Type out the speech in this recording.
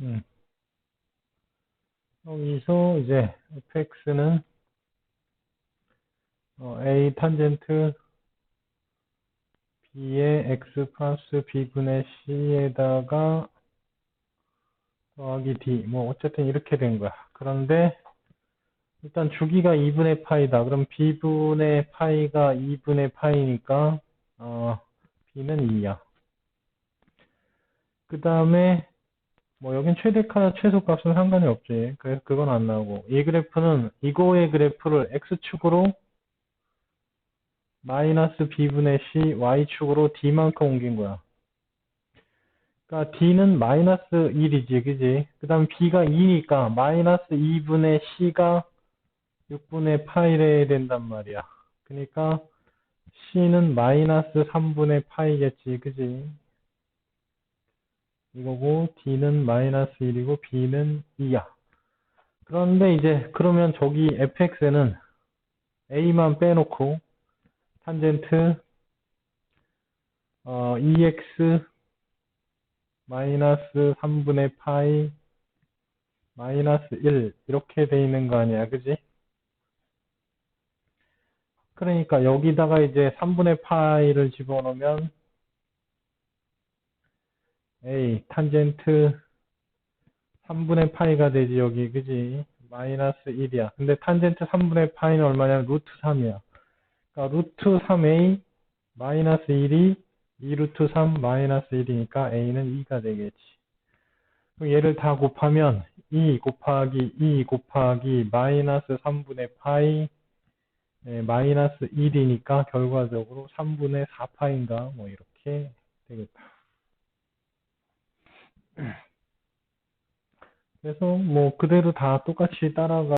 음. 여기서 이제 fx는 어, a 탄젠트 b의 x 플러스 b분의 c에다가 더하기 d 뭐 어쨌든 이렇게 된 거야. 그런데 일단 주기가 2분의 파이다. 그럼 b분의 파이가 2분의 파이니까 어, b는 2야. 그 다음에 뭐 여긴 최대값 최소값은 상관이 없지. 그래서 그건 안 나오고 이 그래프는 이거의 그래프를 x축으로 마이너스 b분의 c y축으로 d만큼 옮긴 거야. 그러니까 d는 마이너스 1이지, 그지? 그 다음 b가 2니까 마이너스 2분의 c가 6분의 파이래야 된단 말이야. 그러니까 c는 마이너스 3분의 파이겠지, 그지? 이거고 d는 마이너스 1이고 b는 2야. 그런데 이제 그러면 저기 fx에는 a만 빼놓고 탄젠트 어, 2x 마이너스 3분의 파이 마이너스 1 이렇게 돼 있는 거 아니야 그지? 그러니까 여기다가 이제 3분의 파이를 집어넣으면 a 탄젠트 3분의 파이가 되지 여기 그지? 마이너스 1이야 근데 탄젠트 3분의 파이는 얼마냐면 루트 3이야 그러니까 루트 3a 마이너스 1이 2 루트 3 마이너스 1이니까 a는 2가 되겠지. 그럼 얘를 다 곱하면 2 곱하기 2 곱하기 마이너스 3분의 파이 네, 마이너스 1이니까 결과적으로 3분의 4파인가 뭐 이렇게 되겠다. 그래서 뭐 그대로 다 똑같이 따라가